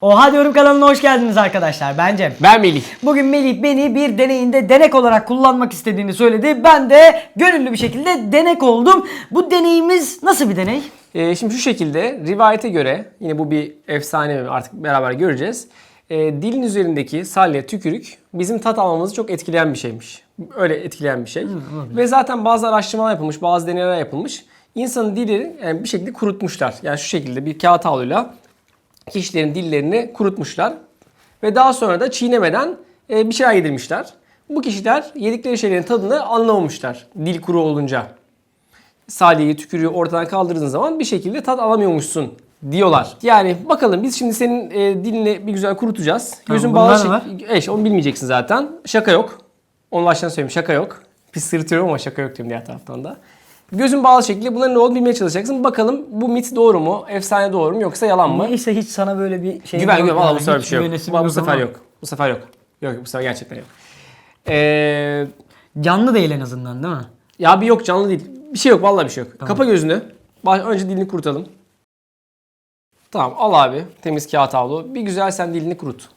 Oha diyorum kanalına hoş geldiniz arkadaşlar. Ben Cem. Ben Melih. Bugün Melih beni bir deneyinde denek olarak kullanmak istediğini söyledi. Ben de gönüllü bir şekilde denek oldum. Bu deneyimiz nasıl bir deney? Ee, şimdi şu şekilde rivayete göre yine bu bir efsane mi artık beraber göreceğiz. Ee, dilin üzerindeki salya, tükürük bizim tat almamızı çok etkileyen bir şeymiş. Öyle etkileyen bir şey. Ve zaten bazı araştırmalar yapılmış, bazı deneyler yapılmış. İnsanın dili yani bir şekilde kurutmuşlar. Yani şu şekilde bir kağıt havluyla kişilerin dillerini kurutmuşlar. Ve daha sonra da çiğnemeden e, bir şeyler yedirmişler. Bu kişiler yedikleri şeylerin tadını anlamamışlar dil kuru olunca. Salyeyi, tükürüğü ortadan kaldırdığın zaman bir şekilde tat alamıyormuşsun diyorlar. Yani bakalım biz şimdi senin e, dilini bir güzel kurutacağız. Gözün bağlı Evet, onu bilmeyeceksin zaten. Şaka yok. Onu baştan söyleyeyim şaka yok. Pis sırıtıyorum ama şaka yok diyorum diğer taraftan da. Gözün bağlı şekilde bunların ne olduğunu bilmeye çalışacaksın. Bakalım bu mit doğru mu? Efsane doğru mu? Yoksa yalan mı? Neyse hiç sana böyle bir şey Güven güven. Valla bu sefer bir şey yok. Bu, bu sefer yok. Bu sefer yok. Yok yok, bu sefer gerçekten yok. Ee, Canlı değil en azından değil mi? ya bir yok canlı değil. Bir şey yok vallahi bir şey yok. Kapa gözünü. Baş- Önce dilini kurutalım. Tamam al abi temiz kağıt havlu. Bir güzel sen dilini kurut.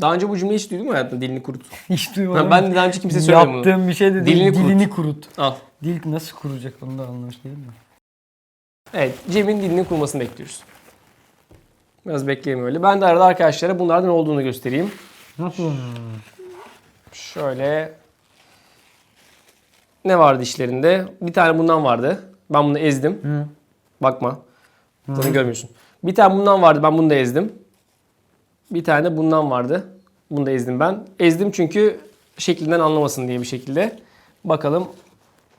Daha önce bu cümleyi hiç duydun mu hayatında dilini kurut? Hiç duymadım. Ben de daha önce kimse söylemedi bunu. Yaptığım bir şey de değil. Dilini kurut. Dilini kurut. Al. Dil nasıl kuracak onu da anlamış değilim mi? Evet Cem'in dilinin kurumasını bekliyoruz. Biraz bekleyelim öyle. Ben de arada arkadaşlara bunlardan olduğunu göstereyim. Nasıl? Şöyle ne vardı işlerinde? Bir tane bundan vardı. Ben bunu ezdim. Hı. Bakma. Bunu görmüyorsun. Bir tane bundan vardı. Ben bunu da ezdim. Bir tane bundan vardı. Bunu da ezdim ben. Ezdim çünkü şeklinden anlamasın diye bir şekilde. Bakalım.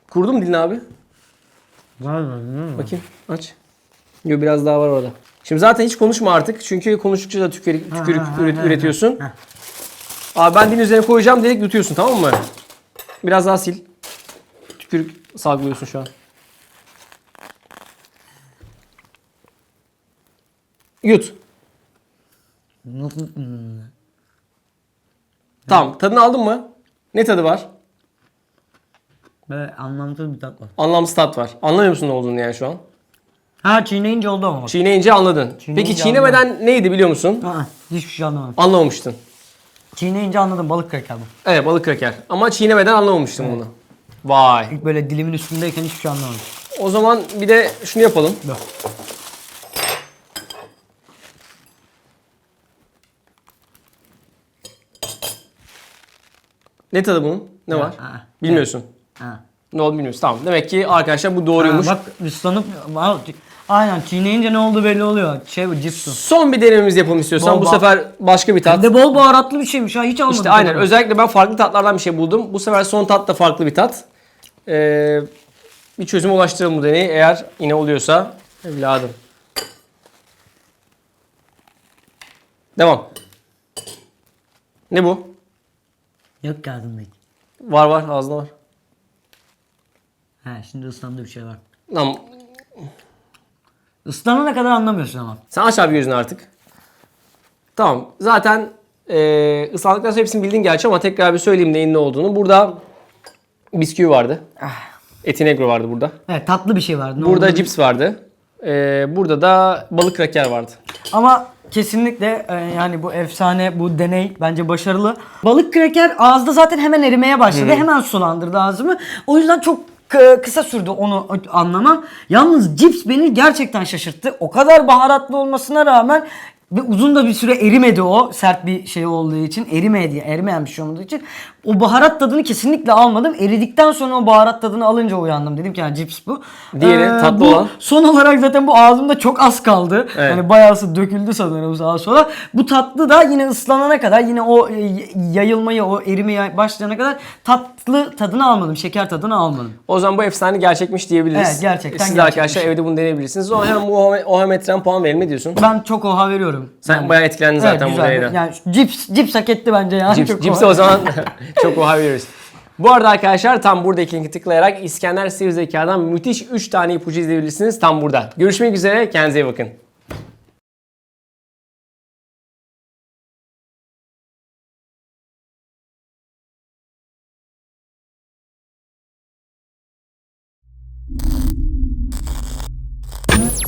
Kurdu mu dilini abi? Mı? bilmiyorum. Bakayım. Aç. Yo biraz daha var orada. Şimdi zaten hiç konuşma artık. Çünkü konuştukça da tükürük, tükürük üret- üretiyorsun. Abi ben dilin üzerine koyacağım dedik yutuyorsun tamam mı? Biraz daha sil. Tükürük salgılıyorsun şu an. Yut. Tamam. Tadını aldın mı? Ne tadı var? Böyle anlamsız bir tat var. Anlamsız tat var. Anlamıyor musun ne olduğunu yani şu an? Ha çiğneyince oldu ama bak. Çiğneyince anladın. Çiğneyince Peki çiğnemeden neydi biliyor musun? Aa, hiçbir şey anlamadım. Anlamamıştın. Çiğneyince anladım balık kraker bu. Evet balık kraker. Ama çiğnemeden anlamamıştın bunu. Vay. İlk böyle dilimin üstündeyken hiçbir şey anlamadım. O zaman bir de şunu yapalım. Dur. Ne tadı bunun? Ne var? ha. Bilmiyorsun. Ha. Ne olduğunu bilmiyorsun. Tamam. Demek ki arkadaşlar bu doğruymuş. Ha, bak ıslanıp aynen çiğneyince ne oldu belli oluyor. Şey bu cips bu. Son bir denememiz yapalım istiyorsan. Bol bu sefer başka bir tat. Bir de bol baharatlı bir şeymiş ha hiç almadım. İşte aynen. tadını. Özellikle ben farklı tatlardan bir şey buldum. Bu sefer son tat da farklı bir tat. Ee, bir çözüm ulaştıralım bu deneyi. Eğer yine oluyorsa evladım. Devam. Ne bu? Yok kağıdındaki. Var var ağzında var. Ha şimdi ıslandı bir şey var. Lan Islanana kadar anlamıyorsun ama. sen aç abi gözünü artık. Tamam. Zaten e, ıslandıktan sonra hepsini bildin gerçi ama tekrar bir söyleyeyim neyin ne olduğunu. Burada bisküvi vardı. Etinegro vardı burada. Evet tatlı bir şey vardı. Ne Burada olduğunu cips vardı. Ee, burada da balık kraker vardı. Ama kesinlikle e, yani bu efsane, bu deney bence başarılı. Balık kraker ağızda zaten hemen erimeye başladı. Hemen sulandırdı ağzımı. O yüzden çok kısa sürdü onu anlamam. Yalnız cips beni gerçekten şaşırttı. O kadar baharatlı olmasına rağmen ve uzun da bir süre erimedi o sert bir şey olduğu için erimedi erimeyen bir şey olduğu için o baharat tadını kesinlikle almadım eridikten sonra o baharat tadını alınca uyandım dedim ki yani cips bu Diğeri tatlı bu olan? son olarak zaten bu ağzımda çok az kaldı Evet. yani bayağısı döküldü sanırım sağa sola. Bu tatlı da yine ıslanana kadar yine o e, yayılmayı o erimeye başlayana kadar tatlı tadını almadım. Şeker tadını almadım. O zaman bu efsane gerçekmiş diyebiliriz. Evet, gerçekten Siz gerçekmiş. arkadaşlar evde bunu deneyebilirsiniz. O zaman hemen bu oha, puan verelim ne diyorsun? Ben çok oha veriyorum. Sen bayağı etkilendin zaten bu deneyden. Yani cips cips hak etti bence yani. Cips, Çok o zaman çok oha veriyoruz. Bu arada arkadaşlar tam buradaki linki tıklayarak İskender Sivri Zeka'dan müthiş 3 tane ipucu izleyebilirsiniz tam burada. Görüşmek üzere kendinize iyi bakın.